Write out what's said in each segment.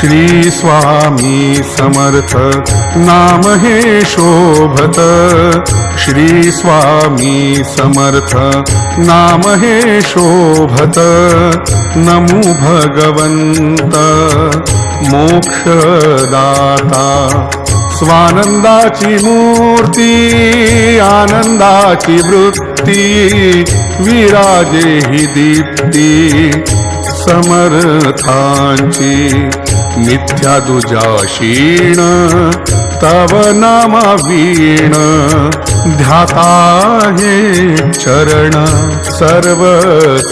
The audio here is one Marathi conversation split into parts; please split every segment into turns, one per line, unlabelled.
श्री स्वामी समर्थ नाम हे शोभत. श्री स्वामी समर्थ नाम हे शोभत. नमो भगवंत मोक्षदाता. स्वानंदाची मूर्ती आनंदाची वृत्ती विराजे ही दीप्ती समर्थांची. मिथ्या दुजाशीण तव नामा वीण. ध्याता हे चरण सर्व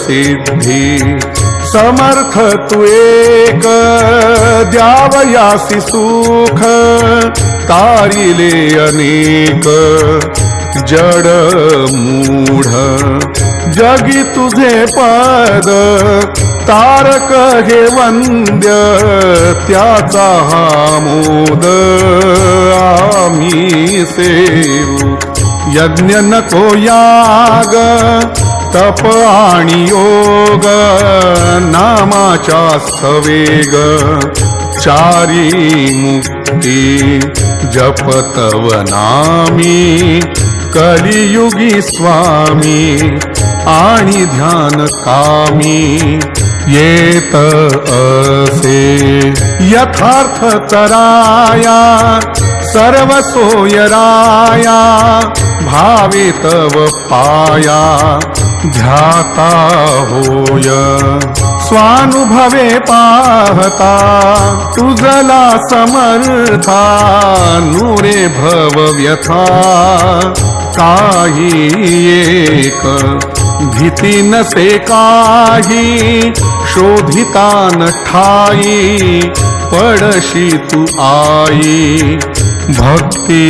सिद्धी समर्थ तू एक द्यावयासी सुख. तारिले अनेक जड मूढ. जगी तुझे पद तारक हे वंद्य त्याचा हा मोद. आम्ही सेवू. यज्ञ नको याग तप आणि योग नामाच्या सवेग. चारी मुक्ती जपतव नामी. कलियुगी स्वामी आणि ध्यान कामी येत असे. यथार्थ तराया सर्व सोयराया भावे व पाया ध्याता होय. स्वानुभवे पाहता तुझला समर्था नुरे भव व्यथा काही एक भीती नसे काही शोधिता न ठाई पडशी तू आई भक्ती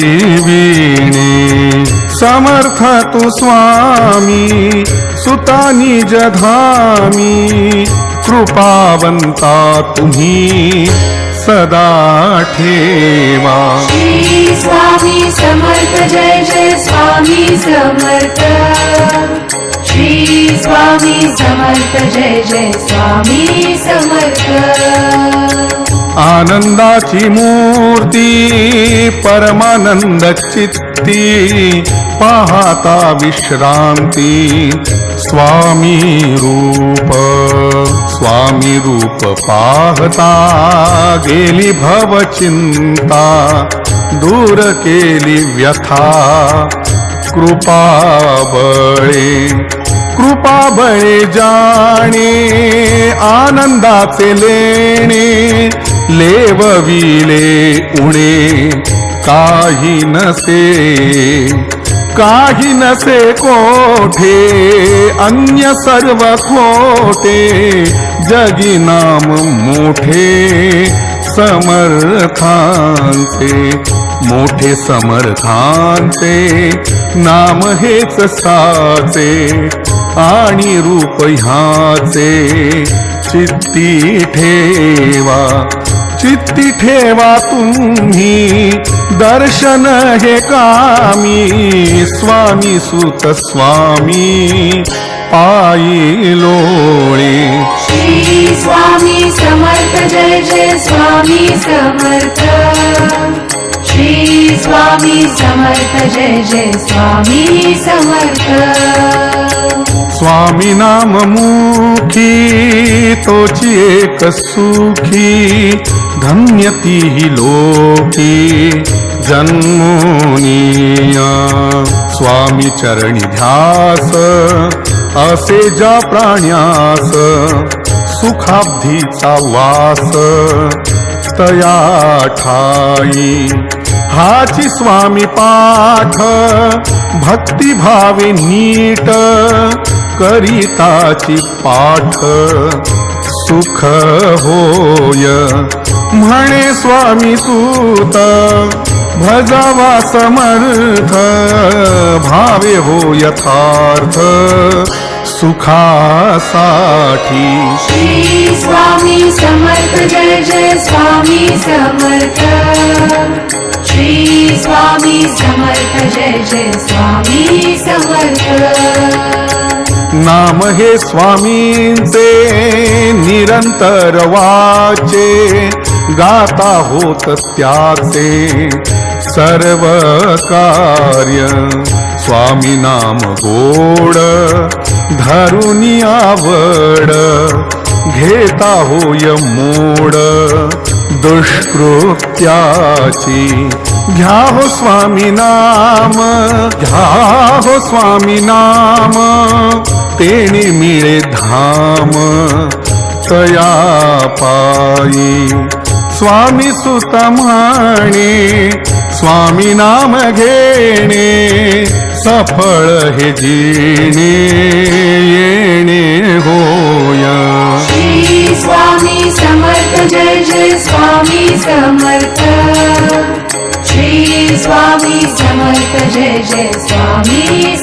वीणे. समर्थ तू स्वामी सुतानी जधामी कृपावंता तुम्ही सदा ठेवा.
श्री स्वामी समर्थ जय जय स्वामी समर्थ. श्री स्वामी समर्थ जय जय स्वामी समर्थ.
आनंदाची मूर्ती परमानंद चित्ती पाहता विश्रांती स्वामी रूप स्वामी रूप पाहता गेली भव चिंता दूर केली व्यथा कृपा बळे पाबळे जाणे आनंदाचे लेणे लेवविले उणे. काही नसे काही नसे कोठे अन्य सर्व खोटे. जगी नाम मोठे समर्थांचे मोठे समर्थांचे नाम हेच साचे आणि रूप ह्याचे. चित्ती ठेवा चित्ती ठेवा तुम्ही दर्शन हे कामी स्वामी सुत स्वामी. पायी लोळे.
श्री स्वामी समर्थ जय जय स्वामी समर्थ. श्री स्वामी समर्थ जय जय स्वामी समर्थ.
स्वामी नाम मुखी तोची एक सुखी धन्य ती लोकी जन्मोनिया. स्वामी चरणी ध्यास असे ज्या प्राण्यास सुखाब्धीचा वास तया ठाई. हाची स्वामी पाठ भक्ती भावे नीट करिताची पाठ. सुख होय म्हणे स्वामी सूत भजावा समर्थ भावे हो यथार्थ. सुखासाठी
श्री स्वामी समर्थ जय जय स्वामी समर्थ. श्री स्वामी समर्थ जय जय स्वामी समर्थ.
नाम हे स्वामींचे निरंतर वाचे गाता होत त्याचे सर्व कार्य. स्वामी नाम गोड धरुनी आवड घेता होय मोड दुष्कृत्याची घ्या हो स्वामी नाम घ्या हो स्वामी नाम तेने मिळे धाम तया पायी. स्वामी सुत म्हणे स्वामी नाम घेणे सफळ हे जिणे येणे होय.
स्वामी समर्थ जय जय स्वामी समर्थ. स्वामी समर्थ जय जय स्वामी